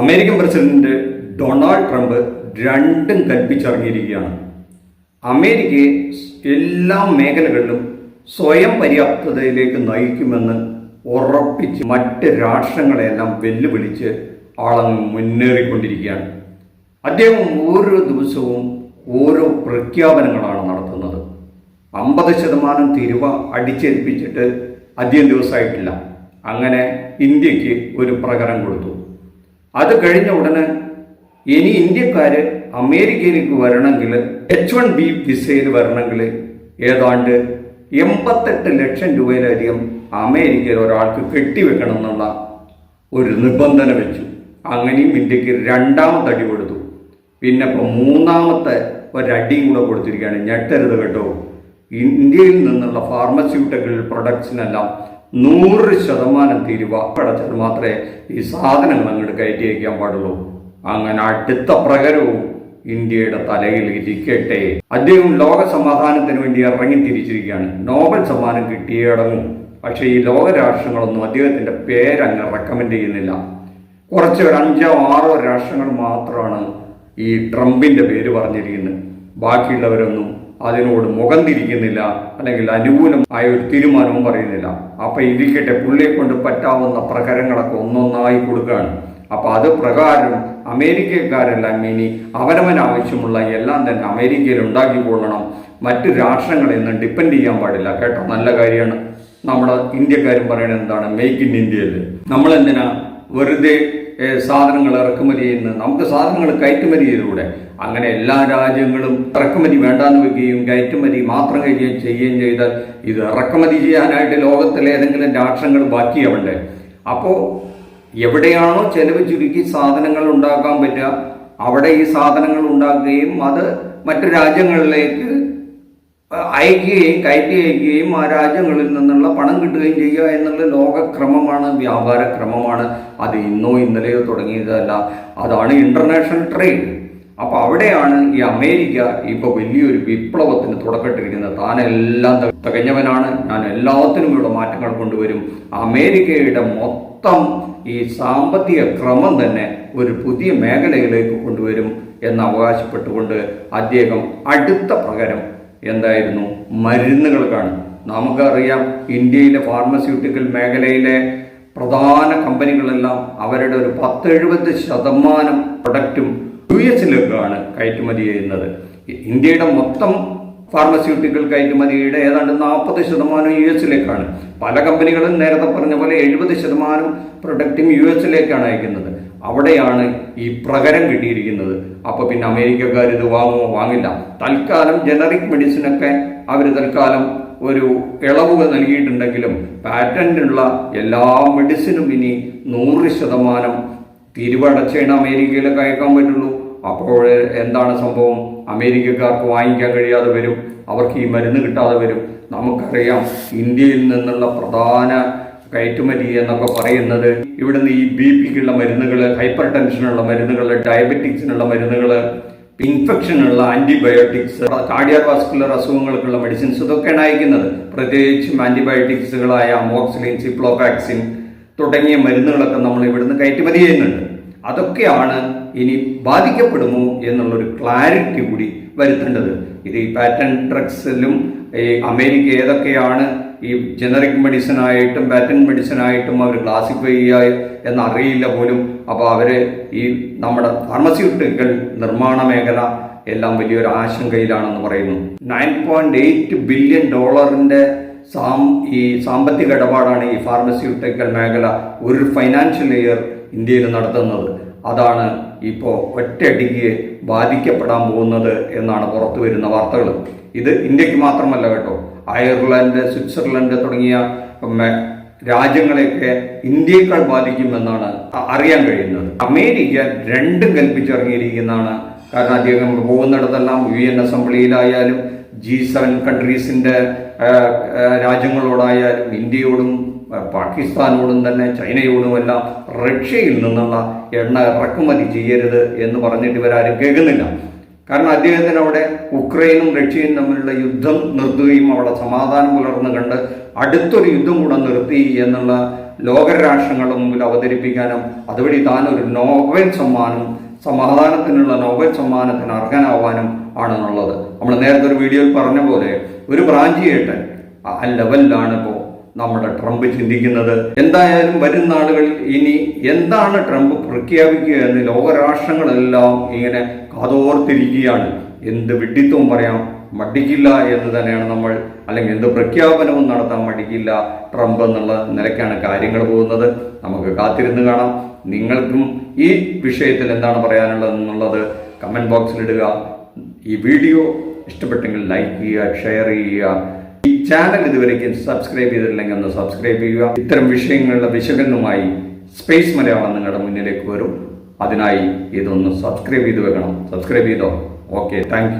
American president Donald Trump രണ്ടും കൽപ്പിച്ചിറങ്ങിയിരിക്കുകയാണ്. അമേരിക്കയെ എല്ലാ മേഖലകളിലും സ്വയം പര്യാപ്തതയിലേക്ക് നയിക്കുമെന്ന് ഉറപ്പിച്ച് മറ്റ് രാഷ്ട്രങ്ങളെല്ലാം വെല്ലുവിളിച്ച് ആളങ്ങ് മുന്നേറിക്കൊണ്ടിരിക്കുകയാണ്. അദ്ദേഹം ഓരോ ദിവസവും ഓരോ പ്രഖ്യാപനങ്ങളാണ് നടത്തുന്നത്. അമ്പത് ശതമാനം തിരുവ അടിച്ചേൽപ്പിച്ചിട്ട് അധികം ദിവസമായിട്ടില്ല. അങ്ങനെ ഇന്ത്യയ്ക്ക് ഒരു പ്രകരം കൊടുത്തു. അത് കഴിഞ്ഞ ഉടനെ ഇനി ഇന്ത്യക്കാര് അമേരിക്കയിലേക്ക് വരണമെങ്കിൽ എച്ച് വൺ ബി വിസയിൽ വരണമെങ്കിൽ ഏതാണ്ട് എൺപത്തെട്ട് ലക്ഷം രൂപയിലധികം അമേരിക്കയിൽ ഒരാൾക്ക് കെട്ടിവെക്കണം എന്നുള്ള ഒരു നിബന്ധന വെച്ചു. അങ്ങനെയും ഇന്ത്യയ്ക്ക് രണ്ടാമത്തെ അടി കൊടുത്തു. പിന്നെ ഇപ്പൊ മൂന്നാമത്തെ ഒരടിയും കൂടെ കൊടുത്തിരിക്കുകയാണ്. ഞെട്ടരുത് കേട്ടോ. ഇന്ത്യയിൽ നിന്നുള്ള ഫാർമസ്യൂട്ടിക്കൽ പ്രൊഡക്ട്സിനെല്ലാം നൂറ് ശതമാനം തീരുവ. അടച്ചാൽ മാത്രമേ ഈ സാധനങ്ങൾ അങ്ങോട്ട് കയറ്റി അയക്കാൻ പാടുള്ളൂ. അങ്ങനെ അടുത്ത പ്രകരവും ഇന്ത്യയുടെ തലയിൽ ഇരിക്കട്ടെ. അദ്ദേഹം ലോക സമാധാനത്തിന് വേണ്ടി ഇറങ്ങി തിരിച്ചിരിക്കുകയാണ്. നോബൽ സമ്മാനം കിട്ടിയടങ്ങും. പക്ഷെ ഈ ലോക രാഷ്ട്രങ്ങളൊന്നും അദ്ദേഹത്തിന്റെ പേരങ്ങ് റെക്കമെൻഡ് ചെയ്യുന്നില്ല. കുറച്ച് ഒരു അഞ്ചോ ആറോ രാഷ്ട്രങ്ങൾ മാത്രമാണ് ഈ ട്രംപിന്റെ പേര് പറഞ്ഞിരിക്കുന്നത്. ബാക്കിയുള്ളവരൊന്നും അതിനോട് മുഖം തിരിക്കുന്നില്ല അല്ലെങ്കിൽ അനുകൂലമായ ഒരു തീരുമാനവും പറയുന്നില്ല. അപ്പൊ ഇരിക്കട്ടെ പുള്ളിയെ കൊണ്ട് പറ്റാവുന്ന പ്രകരങ്ങളൊക്കെ ഒന്നൊന്നായി കൊടുക്കുകയാണ്. അപ്പൊ അത് പ്രകാരം അമേരിക്കക്കാരെല്ലാം ഇനി അവനവനാവശ്യമുള്ള എല്ലാം തന്നെ അമേരിക്കയിൽ ഉണ്ടാക്കിക്കൊള്ളണം മറ്റു രാഷ്ട്രങ്ങളിൽ നിന്ന് ഡിപ്പെൻഡ് ചെയ്യാൻ പാടില്ല കേട്ടോ? നല്ല കാര്യമാണ്. നമ്മുടെ ഇന്ത്യക്കാരും പറയുന്നത് എന്താണ്? മേക്ക് ഇൻ ഇന്ത്യയിൽ നമ്മൾ എന്തിനാ വെറുതെ സാധനങ്ങൾ ഇറക്കുമതി ചെയ്യുന്നത് നമുക്ക് സാധനങ്ങൾ കയറ്റുമതി ചെയ്തുകൂടെ അങ്ങനെ എല്ലാ രാജ്യങ്ങളും ഇറക്കുമതി വേണ്ടാന്ന് വെക്കുകയും കയറ്റുമതി മാത്രം കഴിയുകയും ചെയ്യുകയും ചെയ്താൽ ഇത് ഇറക്കുമതി ചെയ്യാനായിട്ട് ലോകത്തിലെ ഏതെങ്കിലും രാഷ്ട്രങ്ങൾ ബാക്കിയാവണ്ടേ? അപ്പോൾ എവിടെയാണോ ചെലവ് ചുരുക്കി സാധനങ്ങൾ ഉണ്ടാക്കാൻ പറ്റുക അവിടെ ഈ സാധനങ്ങൾ ഉണ്ടാക്കുകയും അത് മറ്റു രാജ്യങ്ങളിലേക്ക് അയക്കുകയും കയറ്റി അയക്കുകയും ആ രാജ്യങ്ങളിൽ നിന്നുള്ള പണം കിട്ടുകയും ചെയ്യുക എന്നുള്ള ലോകക്രമമാണ് വ്യാപാര ക്രമമാണ് അത് ഇന്നോ ഇന്നലെയോ തുടങ്ങിയതല്ല. അതാണ് ഇന്റർനാഷണൽ ട്രേഡ് അപ്പോൾ അവിടെയാണ് ഈ അമേരിക്ക ഇപ്പോൾ വലിയൊരു വിപ്ലവത്തിന് തുടക്കമിട്ടിരിക്കുന്നത്. താനെല്ലാം തികഞ്ഞവനാണ്. ഞാൻ എല്ലാത്തിനും ഇവിടെ മാറ്റങ്ങൾ കൊണ്ടുവരും. അമേരിക്കയുടെ മൊത്തം ഈ സാമ്പത്തിക ക്രമം തന്നെ ഒരു പുതിയ മേഖലയിലേക്ക് കൊണ്ടുവരും എന്ന് അവകാശപ്പെട്ടുകൊണ്ട് അദ്ദേഹം അടുത്ത പ്രകാരം എന്തായിരുന്നു? മരുന്നുകൾക്കാണ് നമുക്കറിയാം ഇന്ത്യയിലെ ഫാർമസ്യൂട്ടിക്കൽ മേഖലയിലെ പ്രധാന കമ്പനികളെല്ലാം അവരുടെ ഒരു പത്തെഴുപത് ശതമാനം പ്രൊഡക്റ്റും യു എസിലേക്കാണ് കയറ്റുമതി ചെയ്യുന്നത്. ഇന്ത്യയുടെ മൊത്തം ഫാർമസ്യൂട്ടിക്കൽ കയറ്റുമതിയുടെ ഏതാണ്ട് നാൽപ്പത് ശതമാനം യു എസിലേക്കാണ്. പല കമ്പനികളും നേരത്തെ പറഞ്ഞ പോലെ എഴുപത് ശതമാനം പ്രൊഡക്റ്റും യു എസിലേക്കാണ് അയക്കുന്നത്. അവിടെയാണ് ഈ പ്രകരം കിട്ടിയിരിക്കുന്നത്. അപ്പൊ പിന്നെ അമേരിക്കക്കാർ ഇത് വാങ്ങുമോ? വാങ്ങില്ല. തൽക്കാലം ജനറിക് മെഡിസിനൊക്കെ അവർ തൽക്കാലം ഒരു ഇളവുകൾ നൽകിയിട്ടുണ്ടെങ്കിലും പാറ്റന്റുള്ള എല്ലാ മെഡിസിനും ഇനി നൂറ് ശതമാനം തിരിവടച്ചാണ് അമേരിക്കയിലേക്ക് അയക്കാൻ പറ്റുള്ളൂ. അപ്പോൾ എന്താണ് സംഭവം? അമേരിക്കക്കാർക്ക് വാങ്ങിക്കാൻ കഴിയാതെ വരും. അവർക്ക് ഈ മരുന്ന് കിട്ടാതെ വരും. നമുക്കറിയാം ഇന്ത്യയിൽ നിന്നുള്ള പ്രധാന കയറ്റുമതി എന്നൊക്കെ പറയുന്നത് ഇവിടുന്ന് ഈ ബി പിക്കുള്ള മരുന്നുകൾ ഹൈപ്പർ ടെൻഷനുള്ള മരുന്നുകൾ ഡയബറ്റിക്സിനുള്ള മരുന്നുകൾ ഇൻഫെക്ഷനുള്ള ആന്റിബയോട്ടിക്സ് കാർഡിയോവാസ്കുലർ അസുഖങ്ങൾക്കുള്ള മെഡിസിൻസ് ഇതൊക്കെയാണ് അയക്കുന്നത്. പ്രത്യേകിച്ചും ആന്റിബയോട്ടിക്സുകളായ അമോക്സിലിൻ സിപ്ലോപാക്സിൻ തുടങ്ങിയ മരുന്നുകളൊക്കെ നമ്മൾ ഇവിടുന്ന് കയറ്റുമതി ചെയ്യുന്നുണ്ട്. അതൊക്കെയാണ് ഇനി ബാധിക്കപ്പെടുമോ എന്നുള്ളൊരു ക്ലാരിറ്റി കൂടി വരുത്തേണ്ടത്. ഇത് ഈ പാറ്റൻ ഡ്രഗ്സിലും ഈ അമേരിക്ക ഏതൊക്കെയാണ് ഈ ജനറിക് പാറ്റൻ മെഡിസിൻ ആയിട്ടും അവർ ക്ലാസിഫൈ ചെയ്യുക എന്നറിയില്ല പോലും. അപ്പോൾ അവർ ഈ നമ്മുടെ ഫാർമസ്യൂട്ടിക്കൽ നിർമ്മാണ മേഖല എല്ലാം വലിയൊരു ആശങ്കയിലാണെന്ന് പറയുന്നു. നയൻ പോയിന്റ് എയ്റ്റ് ബില്യൺ ഡോളറിന്റെ സാം ഈ സാമ്പത്തിക ഇടപാടാണ് ഈ ഫാർമസ്യൂട്ടിക്കൽ മേഖല ഒരു ഫൈനാൻഷ്യൽ ഇയർ ഇന്ത്യയിൽ നടത്തുന്നത്. അതാണ് ഇപ്പോൾ ഒറ്റയടിക്ക് ബാധിക്കപ്പെടാൻ പോകുന്നത് എന്നാണ് പുറത്തു വരുന്ന വാർത്തകൾ. ഇത് ഇന്ത്യയ്ക്ക് മാത്രമല്ല കേട്ടോ. അയർലൻഡ് സ്വിറ്റ്സർലൻഡ് തുടങ്ങിയ രാജ്യങ്ങളെയൊക്കെ ഇന്ത്യയേക്കാൾ ബാധിക്കുമെന്നാണ് അറിയാൻ കഴിയുന്നത്. അമേരിക്ക രണ്ടും കൽപ്പിച്ചിറങ്ങിയിരിക്കുന്നതാണ്. കാരണം അദ്ദേഹം പോകുന്നിടത്തെല്ലാം യു എൻ അസംബ്ലിയിലായാലും ജി സെവൻ ആ, രാജ്യങ്ങളോടായാലും ഇന്ത്യയോടും പാകിസ്ഥാനോടും തന്നെ ചൈനയോടുമെല്ലാം റഷ്യയിൽ നിന്നുള്ള എണ്ണ ഇറക്കുമതി ചെയ്യരുത് എന്ന് പറഞ്ഞിട്ട് ഇവരാരും കേൾക്കുന്നില്ല. കാരണം അദ്ദേഹത്തിന് അവിടെ ഉക്രൈനും റഷ്യയും തമ്മിലുള്ള യുദ്ധം നിർത്തുകയും അവിടെ സമാധാനം പുലർന്നു കണ്ട് അടുത്തൊരു യുദ്ധം കൂടെ നിർത്തി എന്നുള്ള ലോകരാഷ്ട്രങ്ങളുടെ മുമ്പിൽ അവതരിപ്പിക്കാനും അതുവഴി താൻ ഒരു നോബൽ സമ്മാനം സമാധാനത്തിനുള്ള നോബൽ സമ്മാനത്തിന് അർഹനാവാനും ആണെന്നുള്ളത്. നമ്മൾ നേരത്തെ ഒരു വീഡിയോയിൽ പറഞ്ഞ പോലെ ഒരു ബ്രാഞ്ച് ചെയ്യട്ടെ? ആ ലെവലിലാണ് ഇപ്പോൾ നമ്മുടെ ട്രംപ് ചിന്തിക്കുന്നത്. എന്തായാലും വരും നാളുകളിൽ ഇനി എന്താണ് ട്രംപ് പ്രഖ്യാപിക്കുക എന്ന് ലോകരാഷ്ട്രങ്ങളെല്ലാം ഇങ്ങനെ കാതോർത്തിരിക്കുകയാണ്. എന്ത് വിഡ്ഢിത്വം പറയാം? മടിക്കില്ല എന്ന് തന്നെയാണ് നമ്മൾ അല്ലെങ്കിൽ എന്ത് പ്രഖ്യാപനവും നടത്താൻ മടിക്കില്ല ട്രംപ് എന്നുള്ള നിലയ്ക്കാണ് കാര്യങ്ങൾ പോകുന്നത്. നമുക്ക് കാത്തിരുന്ന് കാണാം. നിങ്ങൾക്കും ഈ വിഷയത്തിൽ എന്താണ് പറയാനുള്ളത് എന്നുള്ളത് കമന്റ് ബോക്സിലിടുക ഈ വീഡിയോ ഇഷ്ടപ്പെട്ടെങ്കിൽ ലൈക്ക് ചെയ്യുക ഷെയർ ചെയ്യുക. ഈ ചാനൽ ഇതുവരേക്കും സബ്സ്ക്രൈബ് ചെയ്തിട്ടില്ലെങ്കിൽ ഒന്ന് സബ്സ്ക്രൈബ് ചെയ്യുക. ഇത്തരം വിഷയങ്ങളുടെ വിശകലനവുമായി സ്പേസ് മലയാളം നിങ്ങളുടെ മുന്നിലേക്ക് വരും. അതിനായി ഇതൊന്ന് സബ്സ്ക്രൈബ് ചെയ്ത് വെക്കണം. സബ്സ്ക്രൈബ് ചെയ്തോ? Okay thank